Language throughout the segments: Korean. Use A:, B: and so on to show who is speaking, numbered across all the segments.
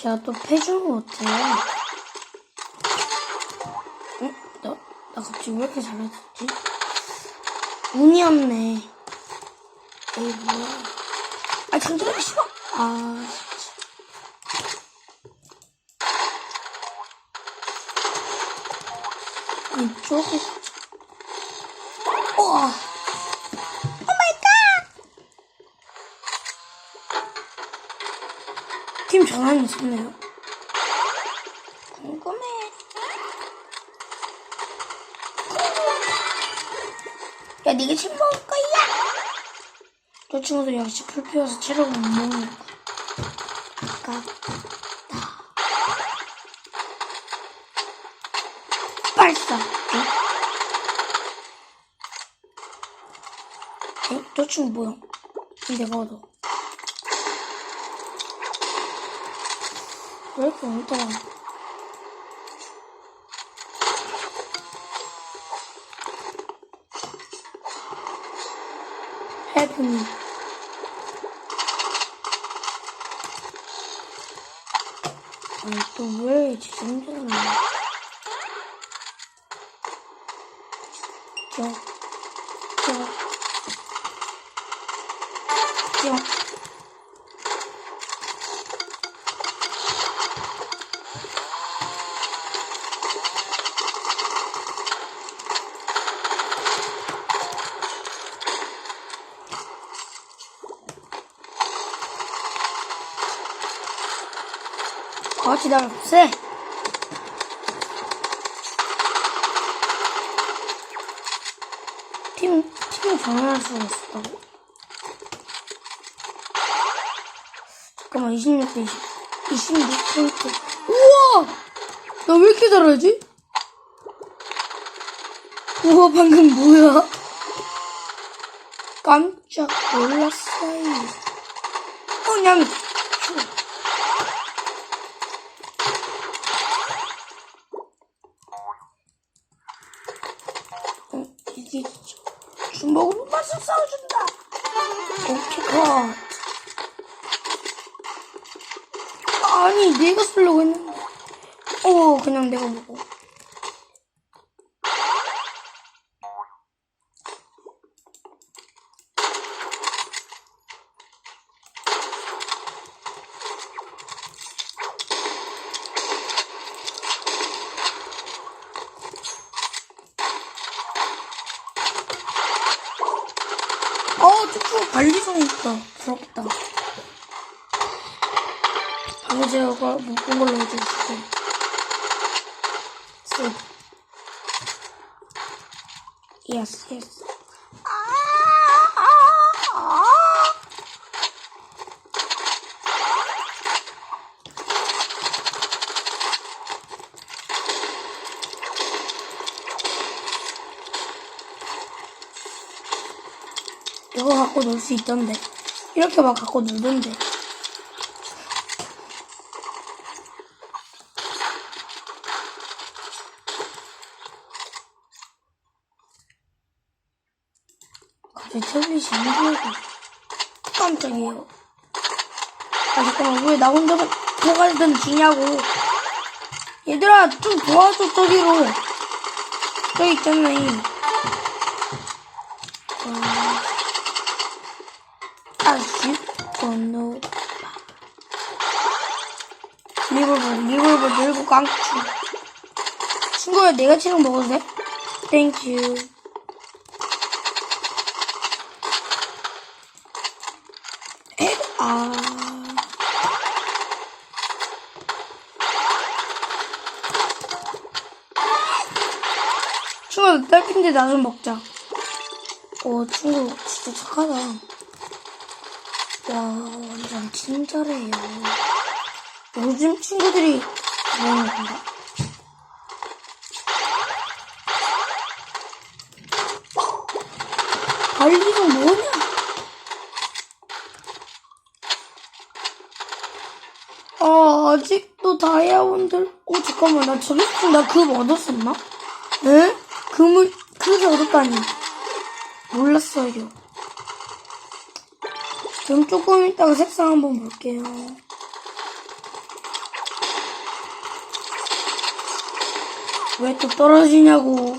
A: 제가 또 패준 것 같아요. 응? 나, 나 갑자기 왜 이렇게 잘해졌지? 운이 없네. 에이, 뭐야. 아, 장전하기 싫어. 아, 진짜. 이쪽에. 팀 전환이 있었네요. 궁금해. 야, 니가 침 먹을 거야? 저 친구들 역시 풀 피워서 체력을 못 먹는 거야. 아깝다. 발사. 저 친구 뭐야? 내가 얻어. 왜 이렇게 엉터라? 해프니. 아니 또왜 지정전을 저, 저, 저. 보세. 팀, 팀 전환할 수가 있었다고? 잠깐만, 26대 20, 26포인트. 우와! 나 왜 이렇게 잘하지? 우와, 방금 뭐야? 깜짝 놀랐어요. 어, 냥, 추워. 어, 이게 주- 주먹으로 맛을 싸워준다. 오케이, 컷. 아니, 내가 쓰려고 했는데. 어, 그냥 내가 먹어. 관리성 있다. 부럽다. 못본 걸로 해주시고. 쓱. 예스, 예스. 이거 갖고 놀 수 있던데. 이렇게 막 갖고 놀던데. 갑자기 태블릿이 힘들고 깜짝이에요. 아 잠깐만 왜 나 혼자만 뭐가든 지냐고. 얘들아 좀 도와줘 저기로. 저기 있잖아 이. 어... 아씨 건너. 리볼버 들고 깡추. 친구야 내가 치는 먹어도 돼? 땡큐. 에? 아. 친구 딸핀데 나 좀 먹자. 오 친구 진짜 착하다. 와 완전 친절해요. 요즘 친구들이 뭐하는 건가? 달리는 뭐냐? 아, 아직도 다이아몬드. 어, 잠깐만, 나 저기 있으면 나금 얻었었나? 에? 금을, 금을 얻었다니. 몰랐어요. 좀 조금 있다가 색상 한번 볼게요. 왜 또 떨어지냐고.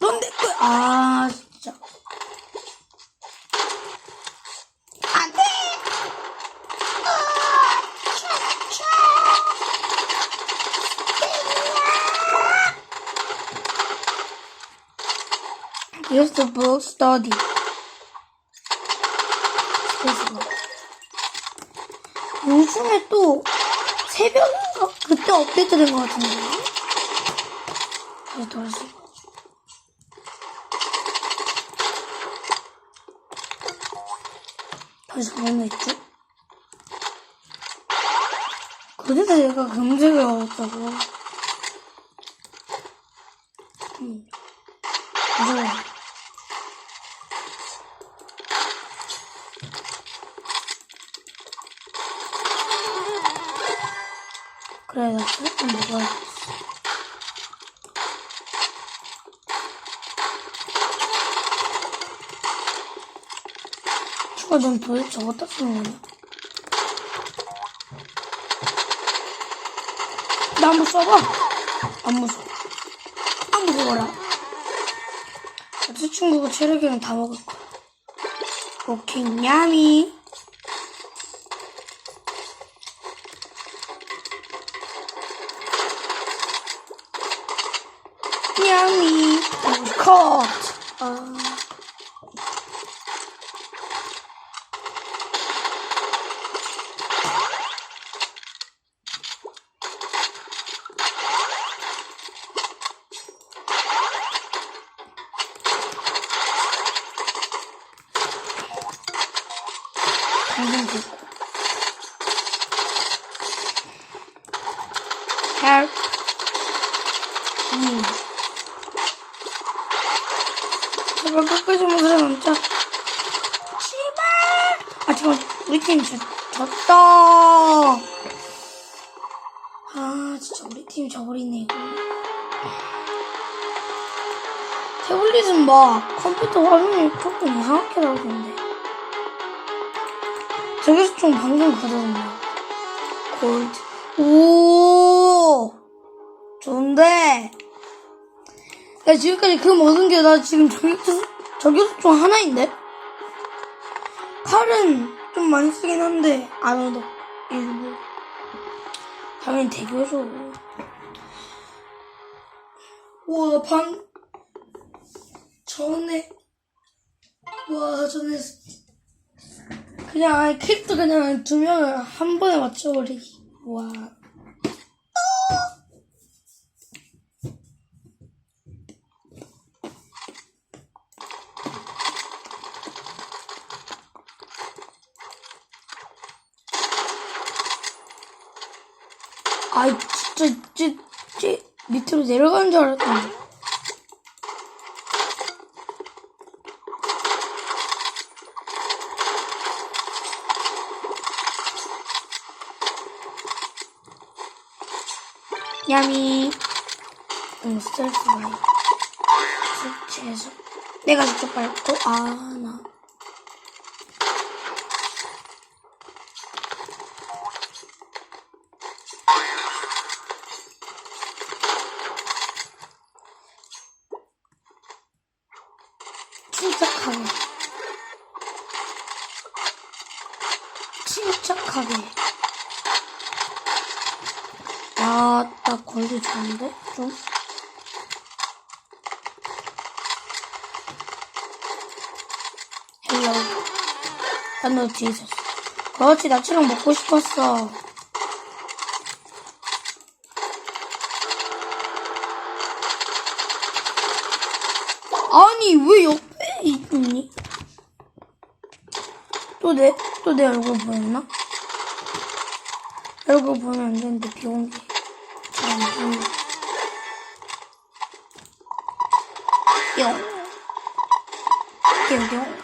A: 넌내 거야. 아, 진짜. 안 돼! Use the book study. 요즘에 또 새벽인가 그때 업데이트 된 것 같은데. 다시 돌아서. 다시 뭐나 있지? 그래서 얘가 금색을 얻었다고. 음. 무서워. 수육좀 먹어야겠어. 추가 넌 도대체 어디다 쓰는 거냐? 나 한번 써봐. 안 무서워. 안 무서워라. 어제 친구가 체력이랑 다 먹을 거야. 오케이, 냠이. 냠이. 컷. 아. 당근 긁고. help me. 제발 끝까지 못 살아남자. 제발! 아, 잠깐, 우리 팀 졌, 졌다. 아, 진짜 우리 팀 져버리네, 이거. 태블릿은 막 컴퓨터 화면이 조금 이상하게 나오던데. 저기서 좀 방금 가져왔네. 골드. 오! 좋은데? 야, 지금까지 금 얻은 게나 지금 저기서, 저기서 좀 하나인데? 칼은 좀 많이 쓰긴 한데, 안 얻어. 일부. 당연히 대교죠. 우와, 나 방, 전에, 와, 전에, 그냥 아예 캐릭터 그냥 두 명을 한 번에 맞춰버리기. 와. 아이, 진짜, 진짜, 진짜 밑으로 내려가는 줄 알았더니. 야미. 응, 스트레스 많이. 숙제해서. 내가 직접 밟고, 아, 나. 침착하게. 침착하게. 아, 나 걸리 좋은데? 좀? 헬로. 난너 뒤에 있었어. 그렇지, 나처럼 먹고 싶었어. 아니, 왜 옆에 있니? 또 내, 또 내 얼굴 보였나? 얼굴 보면 안 되는데, 비공개. 잘안 보이네. 뿅.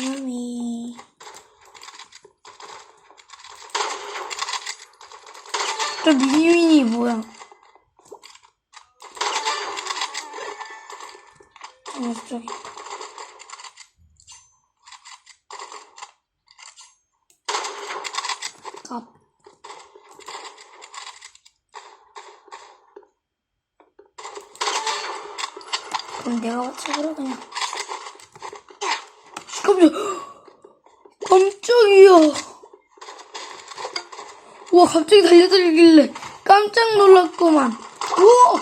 A: 야미. 저 미니미니 뭐야? 어, 저기. 갑. 그럼 내가 맞춰보라 그냥. 깜짝 깜짝이야. 우와 갑자기 달려들길래 깜짝 놀랐구만. 우와.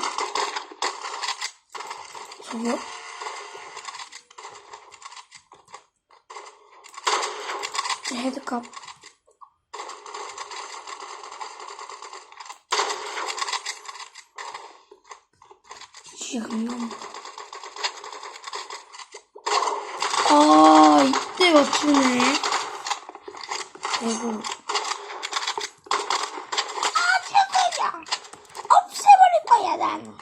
A: 저기요? 헤드값. 지금요. 아, 이때 맞추네. 대구.
B: 아주 그냥 없애버릴 거야 난.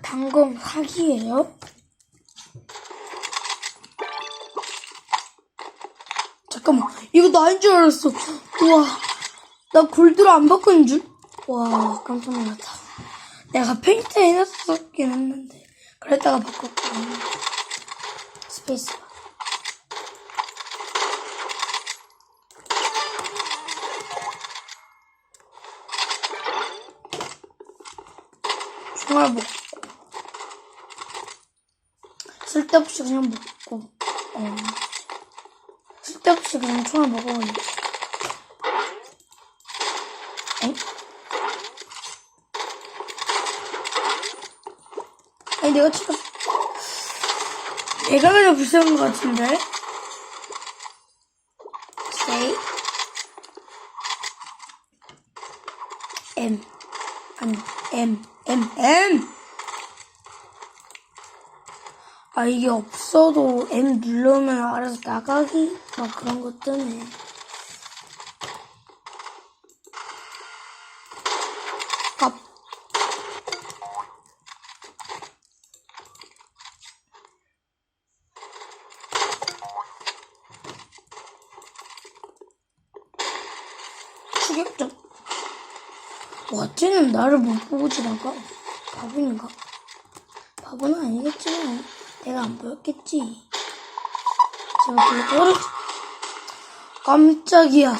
A: 방금 사기예요? 잠깐만, 이거 나인 줄 알았어. 우와, 나 골드로 안 바꾼 줄? 와, 깜짝 놀랐다. 내가 페인트 해놨었긴 했는데, 그랬다가 바꿨거든. 스페이스. 총알 먹고. 쓸데없이 그냥 먹고. 어. 쓸데없이 그냥 총알 먹어버려. 엥? 아니, 내가 지금. 내가 그냥 불쌍한 것 같은데? Say. M. 아니, M, M, M! 아, 이게 없어도 M 누르면 알아서 나가기? 막 그런 것 뜨네. 갑. 추격전. 와, 쟤는 나를 못 보고 지나가. 바보인가? 바보는 아니겠지만, 내가 안 보였겠지. 제가 떨어지. 깜짝이야.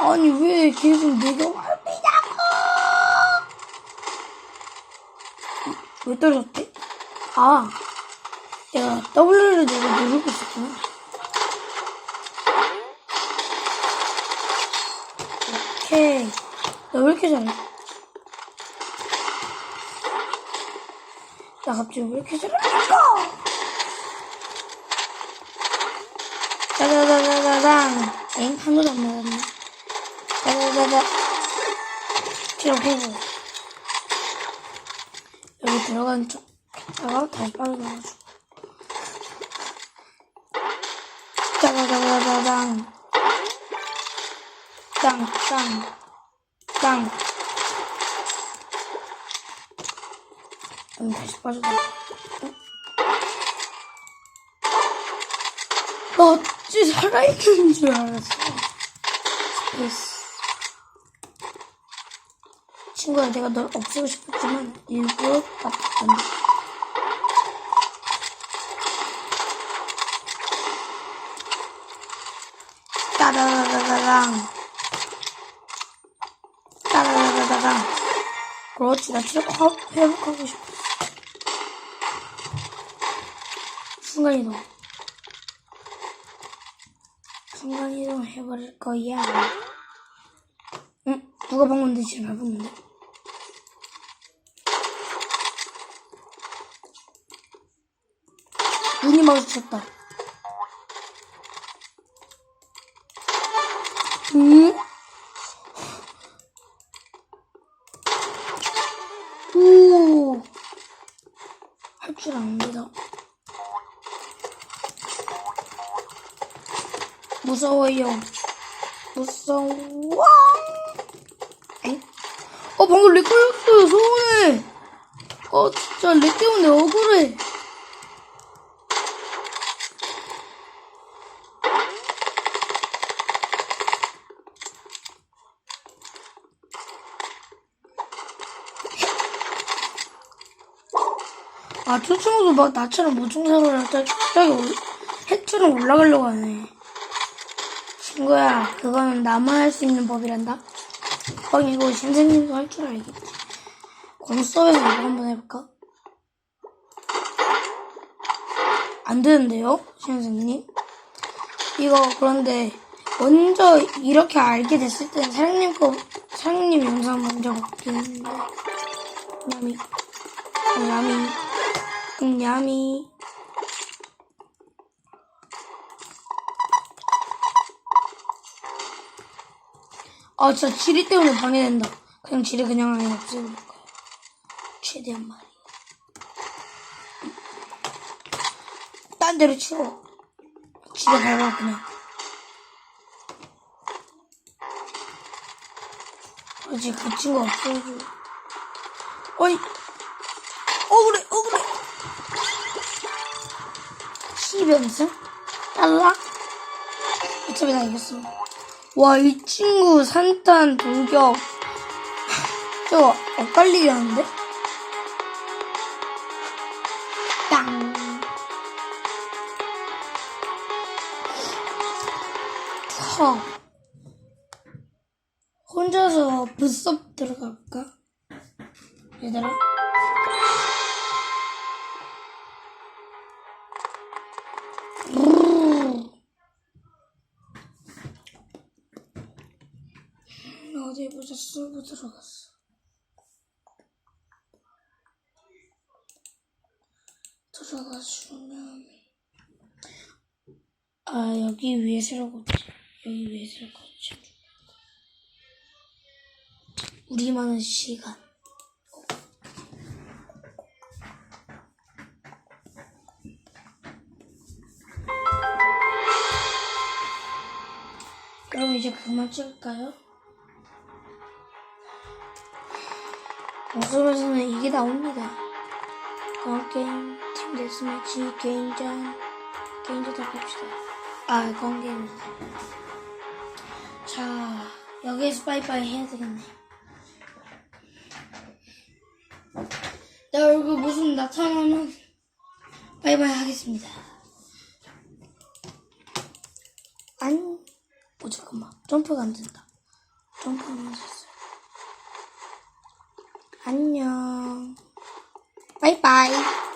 A: 아니, 왜 계속 내가 말비냐고! 왜 떨어졌대? 아, 내가 W를 내가 누르고 있었구나. 오케이. 나 왜 이렇게 잘해? 나 갑자기 왜 이렇게 잘하니까? 짜자자자자장. 엥? 하나도 안 맞았네. 짜자자자. 치료 보고. 여기 들어간 쪽. 했다가 다시 빠져나가지고. 짜자자자자장. 땅, 땅, 땅. 음, 다시 빠져나. 나 어찌 살아있는 줄 알았어. 스페이스. 친구야, 내가 널 없애고 싶었지만, 일부러 딱 안돼. 따라라라랑. 따라라라랑. 그렇지, 나확 회복하고 싶어. 순간이동. 순간이동 해버릴 거야. 응? 누가 방금 내 집을 밟았는데? 눈이 마주쳤다. 응? 오. 탈출 안 된다. 무서워요. 무서워. 에이? 어, 방금 렉 걸렸어요, 소원해. 어, 진짜 렉 때문에 억울해. 아, 저 친구도 막 나처럼 무중사를 할때 갑자기 올, 핵처럼 올라가려고 하네. 친구야, 그거는 나만 할 수 있는 법이란다. 뻥 이거 선생님도 할 줄 알겠지. 공서에서 이거 한번 해볼까? 안 되는데요, 선생님? 이거 그런데 먼저 이렇게 알게 됐을 때는 사장님 거 사장님 영상 먼저 했는데 냠이 어, 냠 아 진짜 지리 때문에 방해된다. 그냥 지리 그냥 아예 없애버릴 거야. 최대한 말이야 딴 데로 치워. 집에 가라 그냥. 아직 그 친구 없어서 어이! 억울해 억울해! 시변승 달라? 어차피 나 이겼어 와 이 친구 산탄 돌격. 저거 엇갈리게 하는데 어디 보자 쓰고 들어갔어. 들어가주면 아 여기 위에 새로고치 여기 위에 새로고치 우리만의 시간 그럼 이제 그만 찍을까요? 방송에서는 이게 나옵니다. 건게임, 팀 데스매치, 개인전, 개인전 다 봅시다. 아, 건게임. 자, 여기에서 빠이빠이 해야 되겠네. 내 얼굴 모습 나타나면 빠이빠이 하겠습니다. 안, 어, 잠깐만. 점프가 안 된다. 점프는 บ๊าย